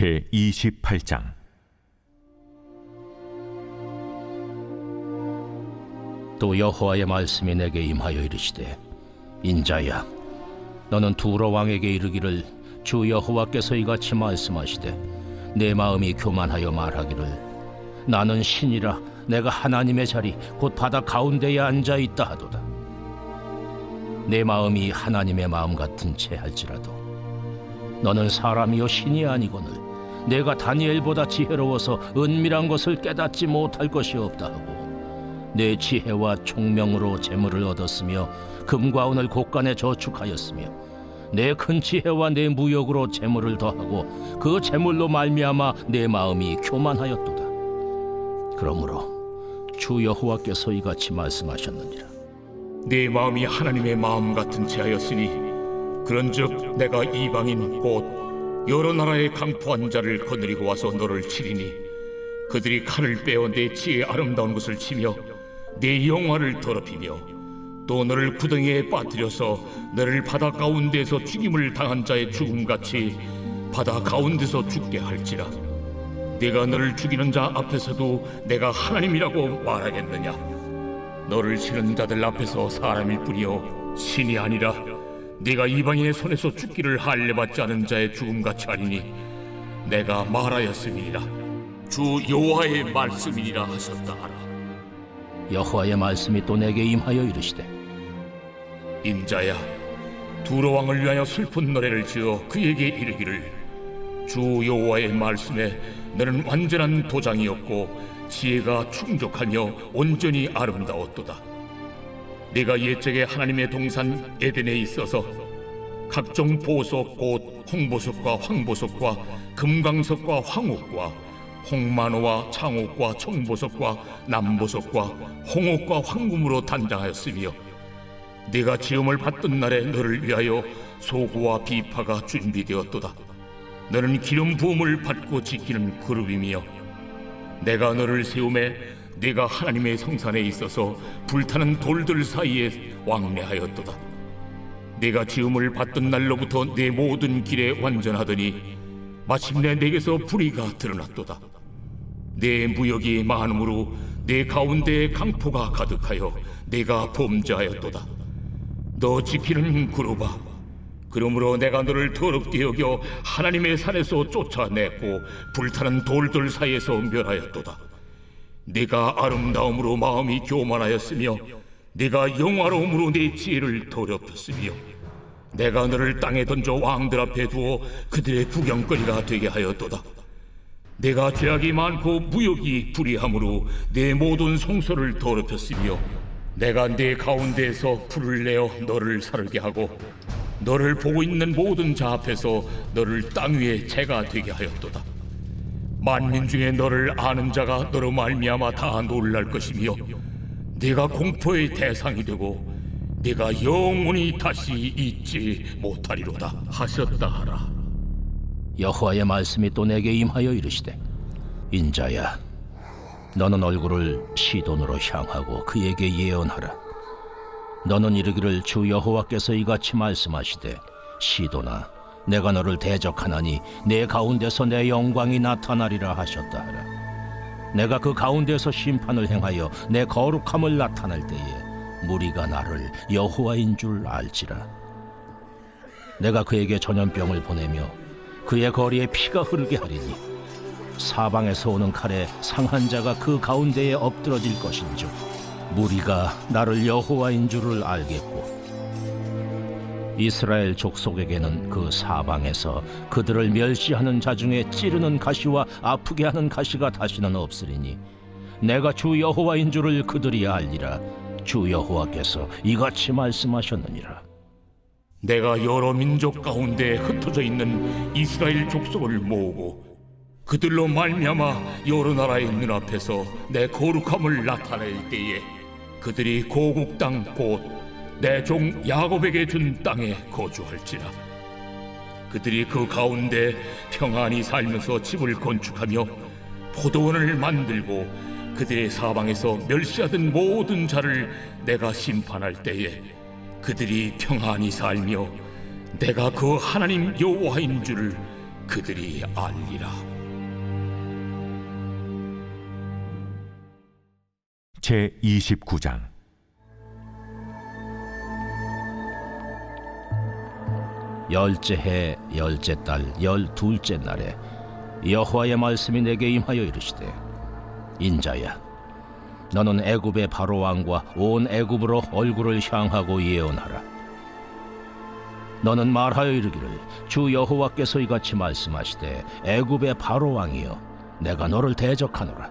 제 28장. 또 여호와의 말씀이 내게 임하여 이르시되 인자야 너는 두로 왕에게 이르기를 주 여호와께서 이같이 말씀하시되 내 마음이 교만하여 말하기를 나는 신이라 내가 하나님의 자리 곧 바다 가운데에 앉아 있다 하도다. 내 마음이 하나님의 마음 같은 채 할지라도 너는 사람이요 신이 아니거늘 내가 다니엘보다 지혜로워서 은밀한 것을 깨닫지 못할 것이 없다 하고 내 지혜와 총명으로 재물을 얻었으며 금과 은을 곳간에 저축하였으며 내 큰 지혜와 내 무역으로 재물을 더하고 그 재물로 말미암아 내 마음이 교만하였도다. 그러므로 주 여호와께서 이같이 말씀하셨느니라. 내 마음이 하나님의 마음 같은 채하였으니 그런즉 내가 이방인 곧 여러 나라의 강포한 자를 거느리고 와서 너를 치리니 그들이 칼을 빼어 내 지혜의 아름다운 것을 치며 내 영화를 더럽히며 또 너를 구덩이에 빠뜨려서 너를 바다 가운데서 죽임을 당한 자의 죽음같이 바다 가운데서 죽게 할지라. 내가 너를 죽이는 자 앞에서도 내가 하나님이라고 말하겠느냐? 너를 치는 자들 앞에서 사람일 뿐이요 신이 아니라 네가 이방인의 손에서 죽기를 할례받지 않은 자의 죽음같이 하리니 내가 말하였음이니라 주 여호와의 말씀이니라 하셨다 하라 여호와의 말씀이 또 내게 임하여 이르시되 인자야 두로 왕을 위하여 슬픈 노래를 지어 그에게 이르기를 주 여호와의 말씀에 너는 완전한 도장이었고 지혜가 충족하며 온전히 아름다웠도다. 네가 옛적에 하나님의 동산 에덴에 있어서 각종 보석 곧 홍보석과 황보석과 금강석과 황옥과 홍만호와 창옥과 청보석과 남보석과 홍옥과 황금으로 단장하였으며 네가 지음을 받던 날에 너를 위하여 소고와 비파가 준비되었도다. 너는 기름 부음을 받고 지키는 그룹이며 내가 너를 세움에 네가 하나님의 성산에 있어서 불타는 돌들 사이에 왕래하였도다. 네가 지음을 받던 날로부터 내 모든 길에 완전하더니 마침내 내게서 불의가 드러났도다. 내 무역이 많으므로 내 가운데에 강포가 가득하여 내가 범죄하였도다. 너 지키는 그루바 그러므로 내가 너를 더럽게 여겨 하나님의 산에서 쫓아냈고 불타는 돌들 사이에서 멸하였도다 네가 아름다움으로 마음이 교만하였으며 네가 영화로움으로 내 지혜를 더럽혔으며 내가 너를 땅에 던져 왕들 앞에 두어 그들의 구경거리가 되게 하였도다 내가 죄악이 많고 무역이 불의함으로 내 모든 성소를 더럽혔으며 내가 내 가운데에서 불을 내어 너를 살게 하고 너를 보고 있는 모든 자 앞에서 너를 땅 위에 재가 되게 하였도다. 만민 중에 너를 아는 자가 너로 말미암아 다 놀랄 것이며 네가 공포의 대상이 되고 네가 영원히 다시 잊지 못하리로다 하셨다 하라. 여호와의 말씀이 또 내게 임하여 이르시되 인자야 너는 얼굴을 시돈으로 향하고 그에게 예언하라 너는 이르기를 주 여호와께서 이같이 말씀하시되 시돈아 내가 너를 대적하나니 내 가운데서 내 영광이 나타나리라 하셨다 하라. 내가 그 가운데서 심판을 행하여 내 거룩함을 나타낼 때에 무리가 나를 여호와인 줄 알지라. 내가 그에게 전염병을 보내며 그의 거리에 피가 흐르게 하리니 사방에서 오는 칼에 상한 자가 그 가운데에 엎드러질 것인즉 무리가 나를 여호와인 줄을 알겠고 이스라엘 족속에게는 그 사방에서 그들을 멸시하는 자 중에 찌르는 가시와 아프게 하는 가시가 다시는 없으리니 내가 주 여호와인 줄을 그들이 알리라. 주 여호와께서 이같이 말씀하셨느니라. 내가 여러 민족 가운데 흩어져 있는 이스라엘 족속을 모으고 그들로 말미암아 여러 나라의 눈앞에서 내 거룩함을 나타낼 때에 그들이 고국 땅곧 내 종 야곱에게 준 땅에 거주할지라 그들이 그 가운데 평안히 살면서 집을 건축하며 포도원을 만들고 그들의 사방에서 멸시하던 모든 자를 내가 심판할 때에 그들이 평안히 살며 내가 그 하나님 여호와인 줄을 그들이 알리라. 제 29장 열째 해 열째 달 열둘째 날에 여호와의 말씀이 내게 임하여 이르시되 인자야 너는 애굽의 바로 왕과 온 애굽으로 얼굴을 향하고 예언하라. 너는 말하여 이르기를 주 여호와께서 이같이 말씀하시되 애굽의 바로 왕이여 내가 너를 대적하노라.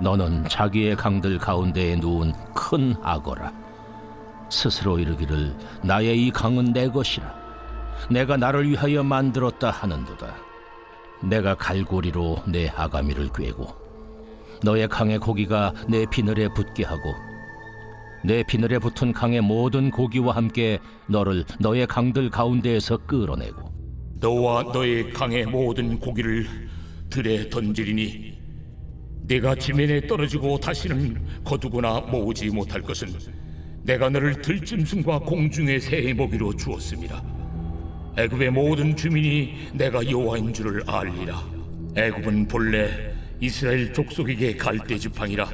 너는 자기의 강들 가운데에 누운 큰 악어라. 스스로 이르기를 나의 이 강은 내 것이라 내가 나를 위하여 만들었다 하는도다. 내가 갈고리로 내 아가미를 꿰고 너의 강의 고기가 내 비늘에 붙게 하고 내 비늘에 붙은 강의 모든 고기와 함께 너를 너의 강들 가운데에서 끌어내고 너와 너의 강의 모든 고기를 들에 던지리니 내가 지면에 떨어지고 다시는 거두거나 모으지 못할 것은 내가 너를 들짐승과 공중의 새의 먹이로 주었습니다. 애굽의 모든 주민이 내가 여호와인 줄을 알리라. 애굽은 본래 이스라엘 족속에게 갈대 지팡이라.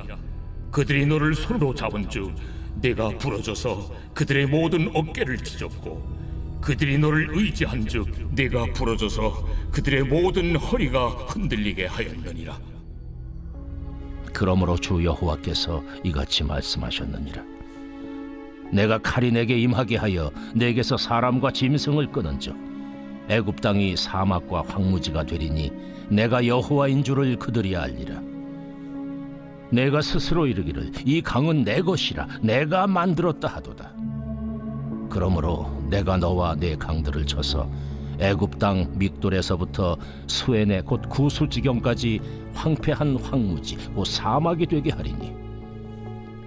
그들이 너를 손으로 잡은즉 내가 부러져서 그들의 모든 어깨를 찢었고 그들이 너를 의지한즉 내가 부러져서 그들의 모든 허리가 흔들리게 하였느니라. 그러므로 주 여호와께서 이같이 말씀하셨느니라 내가 칼이 내게 임하게 하여 내게서 사람과 짐승을 끊은즉 애굽 땅이 사막과 황무지가 되리니 내가 여호와인 줄을 그들이 알리라. 내가 스스로 이르기를 이 강은 내 것이라 내가 만들었다 하도다. 그러므로 내가 너와 내 강들을 쳐서 애굽 땅 믹돌에서부터 수엔의 곧 구수 지경까지 황폐한 황무지 곧 사막이 되게 하리니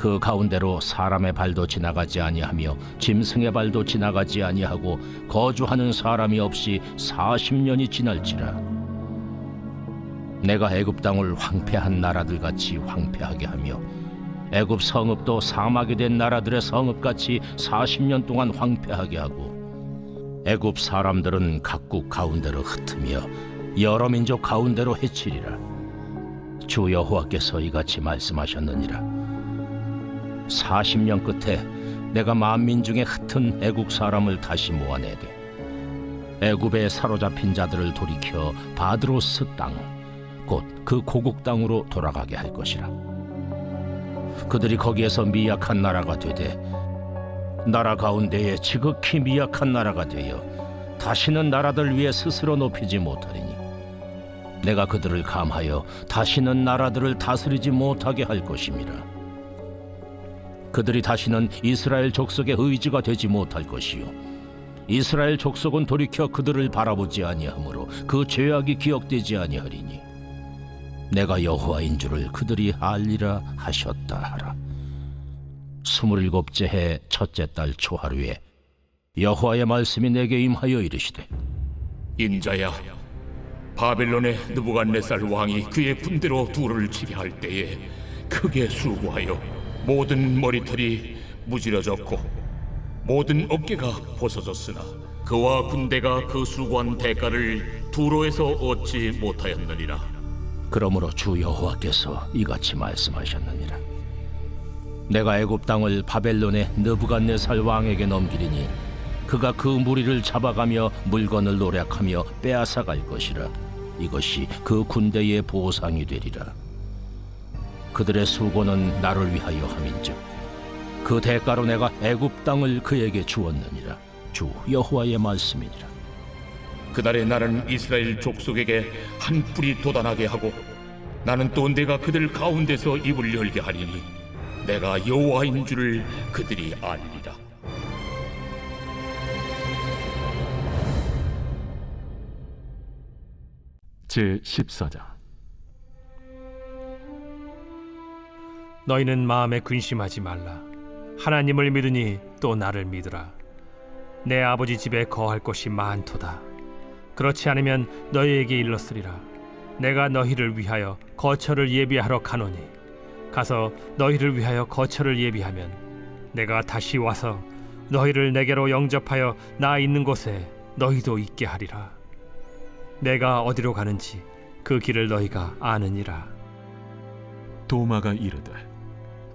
그 가운데로 사람의 발도 지나가지 아니하며 짐승의 발도 지나가지 아니하고 거주하는 사람이 없이 40년이 지날지라. 내가 애굽 땅을 황폐한 나라들 같이 황폐하게 하며 애굽 성읍도 사막이 된 나라들의 성읍 같이 40년 동안 황폐하게 하고 애굽 사람들은 각국 가운데로 흩으며 여러 민족 가운데로 해치리라. 주 여호와께서 이같이 말씀하셨느니라 40년 끝에 내가 만민 중에 흩은 애국 사람을 다시 모아내되 애굽에 사로잡힌 자들을 돌이켜 바드로스 땅 곧 그 고국 땅으로 돌아가게 할 것이라. 그들이 거기에서 미약한 나라가 되되 나라 가운데에 지극히 미약한 나라가 되어 다시는 나라들 위에 스스로 높이지 못하리니 내가 그들을 감하여 다시는 나라들을 다스리지 못하게 할 것임이라 그들이 다시는 이스라엘 족속의 의지가 되지 못할 것이요. 이스라엘 족속은 돌이켜 그들을 바라보지 아니하므로 그 죄악이 기억되지 아니하리니 내가 여호와인 줄을 그들이 알리라 하셨다 하라. 스물일곱째 해 첫째 달 초하루에 여호와의 말씀이 내게 임하여 이르시되 인자야 바벨론의 느부갓네살 왕이 그의 군대로 두루를 치게 할 때에 크게 수고하여 모든 머리털이 무지러졌고 모든 어깨가 벗어졌으나 그와 군대가 그 수고한 대가를 두로에서 얻지 못하였느니라. 그러므로 주 여호와께서 이같이 말씀하셨느니라. 내가 애굽 땅을 바벨론의 느부갓네살 왕에게 넘기리니 그가 그 무리를 잡아가며 물건을 노략하며 빼앗아 갈 것이라. 이것이 그 군대의 보상이 되리라 그들의 수고는 나를 위하여 함인즉 그 대가로 내가 애굽 땅을 그에게 주었느니라. 주 여호와의 말씀이니라. 그날에 나는 이스라엘 족속에게 한 뿔이 돋아나게 하고 나는 또 내가 그들 가운데서 입을 열게 하리니 내가 여호와인 줄을 그들이 알리라. 제 14장 너희는 마음에 근심하지 말라. 하나님을 믿으니 또 나를 믿으라. 내 아버지 집에 거할 곳이 많도다. 그렇지 않으면 너희에게 일렀으리라. 내가 너희를 위하여 거처를 예비하러 가노니 가서 너희를 위하여 거처를 예비하면 내가 다시 와서 너희를 내게로 영접하여 나 있는 곳에 너희도 있게 하리라. 내가 어디로 가는지 그 길을 너희가 아느니라 도마가 이르되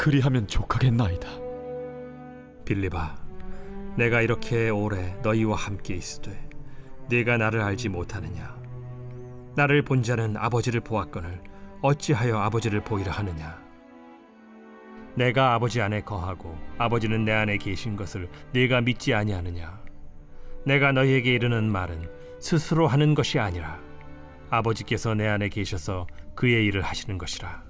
그리하면 족하겠나이다. 빌립아 내가 이렇게 오래 너희와 함께 있으되 네가 나를 알지 못하느냐? 나를 본 자는 아버지를 보았거늘 어찌하여 아버지를 보이라 하느냐? 내가 아버지 안에 거하고 아버지는 내 안에 계신 것을 네가 믿지 아니하느냐? 내가 너희에게 이르는 말은 스스로 하는 것이 아니라 아버지께서 내 안에 계셔서 그의 일을 하시는 것이라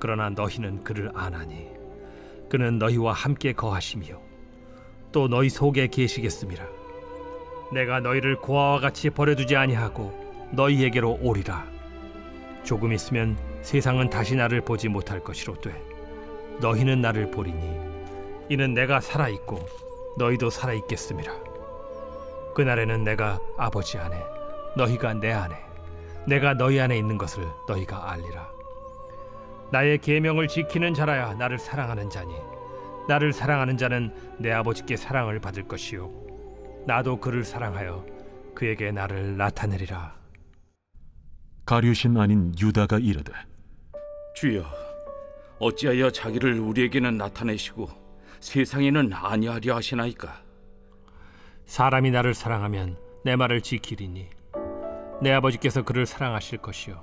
그러나 너희는 그를 아나니 그는 너희와 함께 거하시며 또 너희 속에 계시겠음이라 내가 너희를 고아와 같이 버려두지 아니하고 너희에게로 오리라. 조금 있으면 세상은 다시 나를 보지 못할 것이로되 너희는 나를 보리니 이는 내가 살아 있고 너희도 살아 있겠음이라 그날에는 내가 아버지 안에 너희가 내 안에 내가 너희 안에 있는 것을 너희가 알리라 나의 계명을 지키는 자라야 나를 사랑하는 자니. 나를 사랑하는 자는 내 아버지께 사랑을 받을 것이요. 나도 그를 사랑하여 그에게 나를 나타내리라. 가룟신 아닌 유다가 이르되 주여, 어찌하여 자기를 우리에게는 나타내시고 세상에는 아니하려 하시나이까? 사람이 나를 사랑하면 내 말을 지키리니 내 아버지께서 그를 사랑하실 것이요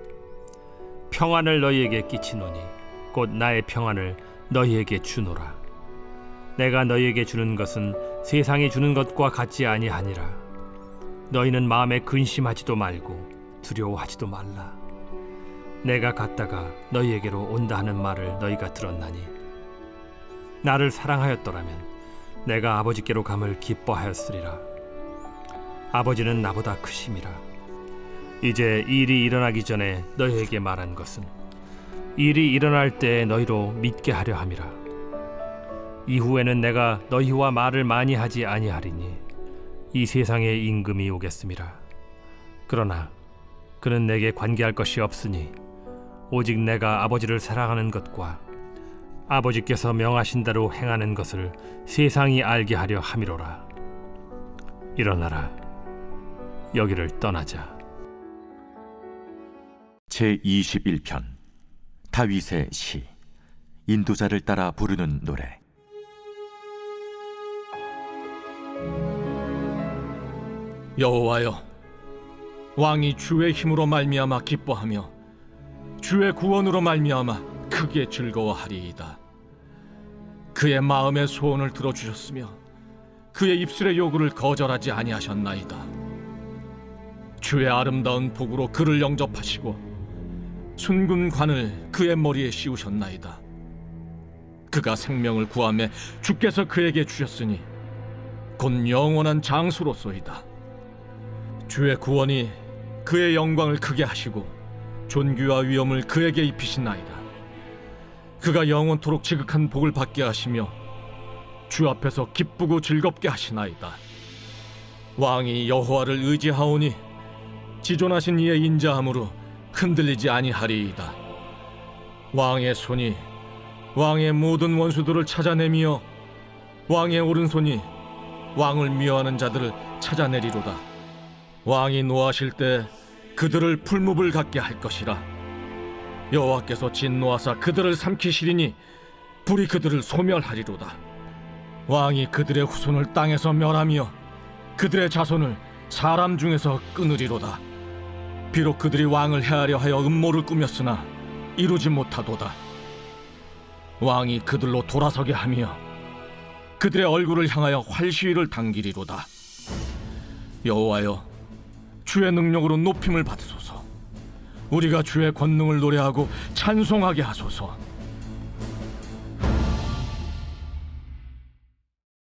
평안을 너희에게 끼치노니 곧 나의 평안을 너희에게 주노라. 내가 너희에게 주는 것은 세상이 주는 것과 같지 아니하니라. 너희는 마음에 근심하지도 말고 두려워하지도 말라. 내가 갔다가 너희에게로 온다 하는 말을 너희가 들었나니 나를 사랑하였더라면 내가 아버지께로 감을 기뻐하였으리라. 아버지는 나보다 크심이라 이제 일이 일어나기 전에 너희에게 말한 것은 일이 일어날 때 너희로 믿게 하려 함이라. 이후에는 내가 너희와 말을 많이 하지 아니하리니 이 세상에 임금이 오겠음이라 그러나 그는 내게 관계할 것이 없으니 오직 내가 아버지를 사랑하는 것과 아버지께서 명하신 대로 행하는 것을 세상이 알게 하려 함이로라. 일어나라. 여기를 떠나자 제 21편 다윗의 시 인도자를 따라 부르는 노래. 여호와여 왕이 주의 힘으로 말미암아 기뻐하며 주의 구원으로 말미암아 크게 즐거워하리이다. 그의 마음의 소원을 들어주셨으며 그의 입술의 요구를 거절하지 아니하셨나이다. 주의 아름다운 복으로 그를 영접하시고 순금관을 그의 머리에 씌우셨나이다. 그가 생명을 구함에 주께서 그에게 주셨으니 곧 영원한 장수로소이다. 주의 구원이 그의 영광을 크게 하시고 존귀와 위엄을 그에게 입히신나이다. 그가 영원토록 지극한 복을 받게 하시며 주 앞에서 기쁘고 즐겁게 하시나이다. 왕이 여호와를 의지하오니 지존하신 이의 인자함으로 흔들리지 아니하리이다. 왕의 손이 왕의 모든 원수들을 찾아내며 왕의 오른손이 왕을 미워하는 자들을 찾아내리로다. 왕이 노하실 때 그들을 풀무불 같게 할 것이라. 여호와께서 진노하사 그들을 삼키시리니 불이 그들을 소멸하리로다. 왕이 그들의 후손을 땅에서 멸하며 그들의 자손을 사람 중에서 끊으리로다. 비록 그들이 왕을 해하려 하여 음모를 꾸몄으나 이루지 못하도다. 왕이 그들로 돌아서게 하며 그들의 얼굴을 향하여 활시위를 당기리로다. 여호와여, 주의 능력으로 높임을 받으소서. 우리가 주의 권능을 노래하고 찬송하게 하소서.